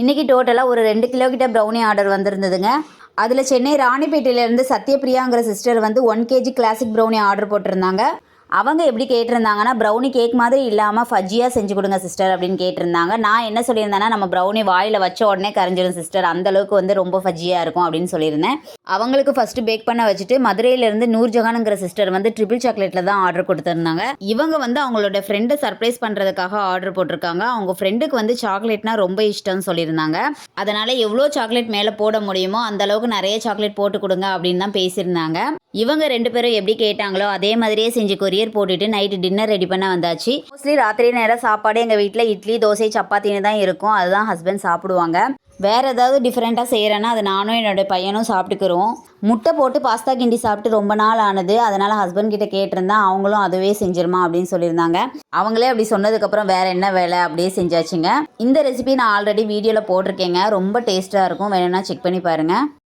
இன்றைக்கி டோட்டலாக ஒரு ரெண்டு கிலோ கிட்ட ப்ரௌனி ஆர்டர் வந்திருந்ததுங்க. அதில் சென்னை ராணிப்பேட்டையிலேருந்து சத்யபிரியாங்கிற சிஸ்டர் வந்து one KG classic brownie order போட்டிருந்தாங்க. அவங்க எப்படி கேட்டிருந்தாங்கன்னா ப்ரௌனி கேக் மாதிரி இல்லாமல் ஃபஜ்ஜியாக செஞ்சு கொடுங்க சிஸ்டர் அப்படின்னு கேட்டிருந்தாங்க. நான் என்ன சொல்லியிருந்தேன்னா நம்ம ப்ரௌனி வாயில் வச்ச உடனே கரைஞ்சிடும் சிஸ்டர் அந்தளவுக்கு வந்து ரொம்ப ஃபஜ்ஜியாக இருக்கும் அப்படின்னு சொல்லியிருந்தேன். அவங்களுக்கு ஃபஸ்ட்டு பேக் பண்ண வச்சுட்டு மதுரையிலேருந்து நூர்ஜஹானுங்கிற சிஸ்டர் வந்து ட்ரிபிள் சாக்லேட்டில் தான் ஆர்டர் கொடுத்துருந்தாங்க. இவங்க வந்து அவங்களோட ஃப்ரெண்டை சர்ப்ரைஸ் பண்ணுறதுக்காக ஆர்டர் போட்டிருக்காங்க. அவங்க ஃப்ரெண்டுக்கு வந்து சாக்லேட்னா ரொம்ப இஷ்டம்னு சொல்லியிருந்தாங்க. அதனால் எவ்வளோ சாக்லேட் மேலே போட முடியுமோ அந்த அளவுக்கு நிறைய சாக்லேட் போட்டு கொடுங்க அப்படின்னு தான் பேசியிருந்தாங்க. இவங்க ரெண்டு பேரும் எப்படி கேட்டாங்களோ அதே மாதிரியே செஞ்சு கொரியர் போட்டுட்டு நைட்டு டின்னர் ரெடி பண்ண வந்தாச்சு. மோஸ்ட்லி ராத்திரி நேரம் சாப்பாடு எங்கள் வீட்டில் இட்லி தோசை சப்பாத்தின்னு தான் இருக்கும். அதுதான் ஹஸ்பண்ட் சாப்பிடுவாங்க. வேற ஏதாவது டிஃப்ரெண்ட்டாக செய்கிறேன்னா அது நானும் என்னோட பையனும் சாப்பிட்டுக்கிறோம். முட்டை போட்டு பாஸ்தா கிண்டி சாப்பிட்டு ரொம்ப நாள் ஆனது. அதனால் ஹஸ்பண்ட் கிட்ட கேட்டிருந்தேன் அவங்களும் அதுவே செஞ்சிருமா அப்படின்னு சொல்லியிருந்தாங்க. அவங்களே அப்படி சொன்னதுக்கப்புறம் வேற என்ன வேலை அப்படியே செஞ்சாச்சுங்க. இந்த ரெசிபி நான் ஆல்ரெடி வீடியோவில் போட்டிருக்கேங்க. ரொம்ப டேஸ்ட்டாக இருக்கும். வேணும்னா செக் பண்ணி பாருங்கள்